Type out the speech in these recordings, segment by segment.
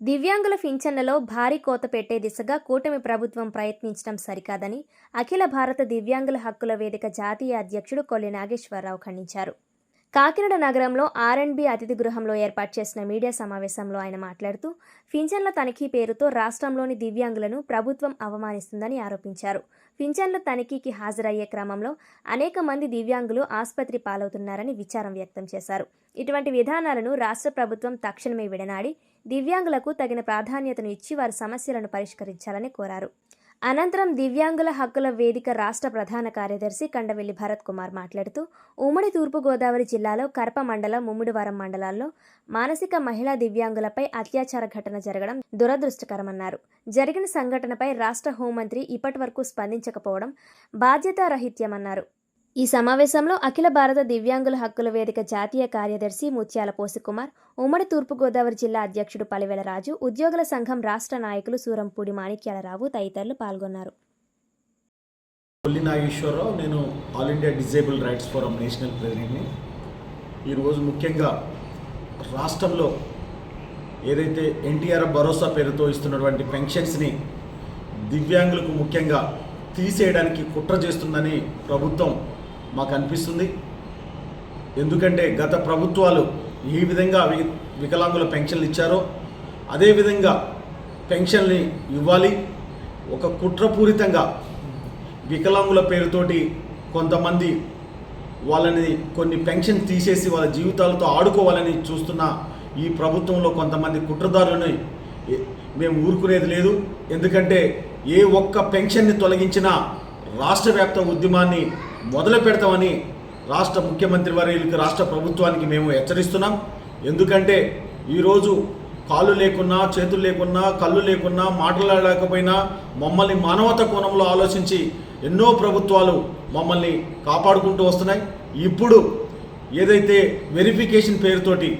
దివ్యాంగుల పింఛన్లలో భారీ కోత పెట్టే దిశగా కూటమి ప్రభుత్వం ప్రయత్నించడం సరికాదని అఖిల భారత దివ్యాంగుల హక్కుల వేదిక జాతీయ అధ్యక్షుడు కొల్లి నాగేశ్వరరావు ఖండించారు. కాకినాడ నగరంలో ఆర్ఎండ్బి అతిథి గృహంలో ఏర్పాటు చేసిన మీడియా సమావేశంలో ఆయన మాట్లాడుతూ పింఛన్ల తనిఖీ పేరుతో రాష్ట్రంలోని దివ్యాంగులను ప్రభుత్వం అవమానిస్తుందని ఆరోపించారు. పింఛన్ల తనిఖీకి హాజరయ్యే క్రమంలో అనేక మంది దివ్యాంగులు ఆసుపత్రి పాలవుతున్నారని విచారం వ్యక్తం చేశారు. ఇటువంటి విధానాలను రాష్ట్ర ప్రభుత్వం తక్షణమే విడనాడి దివ్యాంగులకు తగిన ప్రాధాన్యతను ఇచ్చి వారి సమస్యలను పరిష్కరించాలని కోరారు. అనంతరం దివ్యాంగుల హక్కుల వేదిక రాష్ట్ర ప్రధాన కార్యదర్శి కండవెల్లి భరత్ కుమార్ మాట్లాడుతూ ఉమ్మడి తూర్పుగోదావరి జిల్లాలో కరప మండలం ముమ్మిడివరం మండలాల్లో మానసిక మహిళా దివ్యాంగులపై అత్యాచార ఘటన జరగడం దురదృష్టకరమన్నారు. జరిగిన సంఘటనపై రాష్ట్ర హోంమంత్రి ఇప్పటి వరకు స్పందించకపోవడం బాధ్యతారహిత్యమన్నారు. ఈ సమావేశంలో అఖిల భారత దివ్యాంగుల హక్కుల వేదిక జాతీయ కార్యదర్శి ముత్యాల పోసికుమార్ ఉమ్మడి తూర్పుగోదావరి జిల్లా అధ్యక్షుడు పలివెలరాజు ఉద్యోగుల సంఘం రాష్ట్ర నాయకులు సూరంపూడి మాణిక్యాలరావు తదితరులు పాల్గొన్నారు. కొల్లి నాగేశ్వరరావు నేను all India disable rights forum national ప్రెసిడెంట్ని. ఈరోజు ముఖ్యంగా రాష్ట్రంలో ఏదైతే ఎన్టీఆర్ భరోసా పేరుతో ఇస్తున్నటువంటి పెన్షన్స్ని దివ్యాంగులకు ముఖ్యంగా తీసేయడానికి కుట్ర చేస్తుందని ప్రభుత్వం మాకు అనిపిస్తుంది. ఎందుకంటే గత ప్రభుత్వాలు ఏ విధంగా వి వికలాంగుల పెన్షన్లు ఇచ్చారో అదేవిధంగా పెన్షన్ని ఇవ్వాలి. ఒక కుట్రపూరితంగా వికలాంగుల పేరుతోటి కొంతమంది వాళ్ళని కొన్ని పెన్షన్ తీసేసి వాళ్ళ జీవితాలతో ఆడుకోవాలని చూస్తున్న ఈ ప్రభుత్వంలో కొంతమంది కుట్రదారులని మేము ఊరుకునేది లేదు. ఎందుకంటే ఏ ఒక్క పెన్షన్ని తొలగించినా రాష్ట్ర వ్యాప్త ఉద్యమాన్ని మొదలు పెడతామని రాష్ట్ర ముఖ్యమంత్రి వర్యులకు రాష్ట్ర ప్రభుత్వానికి మేము హెచ్చరిస్తున్నాం. ఎందుకంటే ఈరోజు కాళ్ళు లేకున్నా చేతులు లేకున్నా కళ్ళు లేకున్నా మాట్లాడలేకపోయినా మమ్మల్ని మానవత కోణంలో ఆలోచించి ఎన్నో ప్రభుత్వాలు మమ్మల్ని కాపాడుకుంటూ వస్తున్నాయి. ఇప్పుడు ఏదైతే వెరిఫికేషన్ పేరుతోటి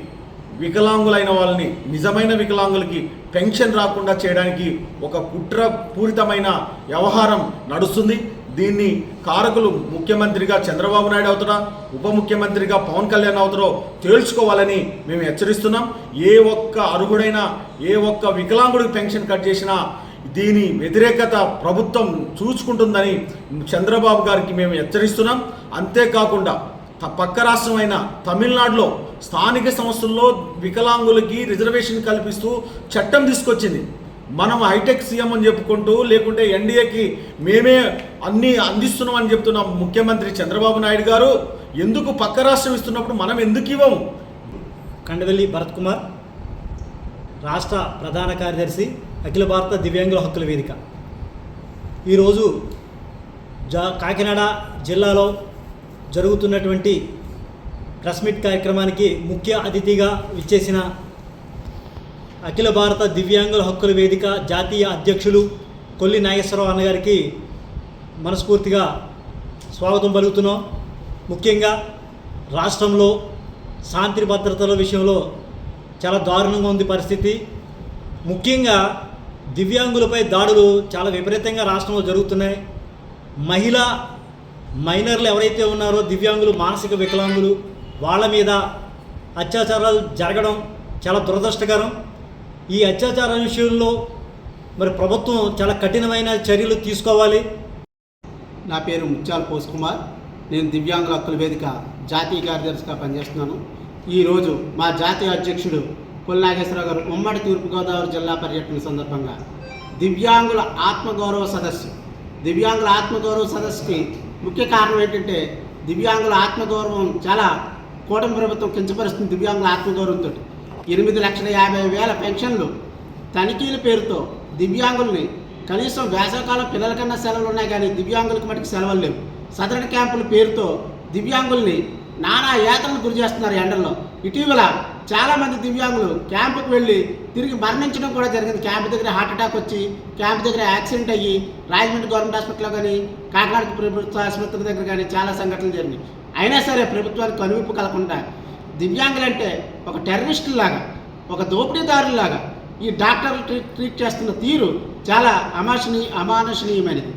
వికలాంగులైన వాళ్ళని నిజమైన వికలాంగులకి పెన్షన్ రాకుండా చేయడానికి ఒక కుట్రపూరితమైన వ్యవహారం నడుస్తుంది. దీన్ని కారకులు ముఖ్యమంత్రిగా చంద్రబాబు నాయుడు అవుతారా ఉప ముఖ్యమంత్రిగా పవన్ కళ్యాణ్ అవుతారో తేల్చుకోవాలని మేము హెచ్చరిస్తున్నాం. ఏ ఒక్క అర్హుడైనా ఏ ఒక్క వికలాంగుడికి పెన్షన్ కట్ చేసినా దీని వ్యతిరేకత ప్రభుత్వం చూసుకుంటుందని చంద్రబాబు గారికి మేము హెచ్చరిస్తున్నాం. అంతేకాకుండా త- పక్క రాష్ట్రమైన తమిళనాడులో స్థానిక సంస్థల్లో వికలాంగులకి రిజర్వేషన్ కల్పిస్తూ చట్టం తీసుకొచ్చింది. మనం హైటెక్ సీఎం అని చెప్పుకుంటూ లేకుంటే ఎన్డీఏకి మేమే అన్నీ అందిస్తున్నాం అని చెప్తున్న ముఖ్యమంత్రి చంద్రబాబు నాయుడు గారు ఎందుకు పక్క రాష్ట్రం ఇస్తున్నప్పుడు మనం ఎందుకు ఇవ్వము? కండవెల్లి భరత్ కుమార్ రాష్ట్ర ప్రధాన కార్యదర్శి అఖిల భారత దివ్యాంగుల హక్కుల వేదిక. ఈరోజు జా కాకినాడ జిల్లాలో జరుగుతున్నటువంటి ప్రెస్ మీట్ కార్యక్రమానికి ముఖ్య అతిథిగా విచ్చేసిన అఖిల భారత దివ్యాంగుల హక్కుల వేదిక జాతీయ అధ్యక్షులు కొల్లి నాగేశ్వరరావు అన్నగారికి మనస్ఫూర్తిగా స్వాగతం పలుకుతున్నాం. ముఖ్యంగా రాష్ట్రంలో శాంతి భద్రతల విషయంలో చాలా దారుణంగా ఉంది పరిస్థితి. ముఖ్యంగా దివ్యాంగులపై దాడులు చాలా విపరీతంగా రాష్ట్రంలో జరుగుతున్నాయి. మహిళ మైనర్లు ఎవరైతే ఉన్నారో దివ్యాంగులు మానసిక వికలాంగులు వాళ్ళ మీద అత్యాచారాలు జరగడం చాలా దురదృష్టకరం. ఈ అత్యాచార విషయంలో మరి ప్రభుత్వం చాలా కఠినమైన చర్యలు తీసుకోవాలి. నా పేరు ముత్యాల పోస్ కుమార్. నేను దివ్యాంగుల హక్కుల వేదిక జాతీయ కార్యదర్శిగా పనిచేస్తున్నాను. ఈరోజు మా జాతీయ అధ్యక్షుడు కొల్లి నాగేశ్వరరావు గారు ఉమ్మడి తూర్పుగోదావరి జిల్లా పర్యటన సందర్భంగా దివ్యాంగుల ఆత్మగౌరవ సదస్సు దివ్యాంగుల ఆత్మగౌరవ సదస్సుకి ముఖ్య కారణం ఏంటంటే దివ్యాంగుల ఆత్మగౌరవం చాలా కూటమి ప్రభుత్వం కించపరుస్తుంది దివ్యాంగుల ఆత్మగౌరవంతో ఎనిమిది లక్షల యాభై వేల పెన్షన్లు. తనిఖీల పేరుతో దివ్యాంగుల్ని కనీసం వేసవకాలం పిల్లలకన్నా సెలవులు ఉన్నాయి కానీ దివ్యాంగులకు మటుకు సెలవులు లేవు. సదరణ క్యాంపుల పేరుతో దివ్యాంగుల్ని నానా యాతనలు గురి చేస్తున్నారు ఎండల్లో. ఇటీవల చాలామంది దివ్యాంగులు క్యాంపుకు వెళ్ళి తిరిగి మరణించడం కూడా జరిగింది. క్యాంప్ దగ్గర హార్ట్ అటాక్ వచ్చి క్యాంప్ దగ్గర యాక్సిడెంట్ అయ్యి రాజమండ్రి గవర్నమెంట్ హాస్పిటల్లో కానీ కాకినాడ ప్రభుత్వ ఆసుపత్రి దగ్గర కానీ చాలా సంఘటనలు జరిగినాయి. అయినా సరే ప్రభుత్వానికి కనువిప్పు కలగకుండా దివ్యాంగులంటే ఒక టెర్రరిస్టులాగా ఒక దోపిడీదారులాగా ఈ డాక్టర్లు ట్రీట్ ట్రీట్ చేస్తున్న తీరు చాలా అమాశనీ అమానుషణీయమైనది.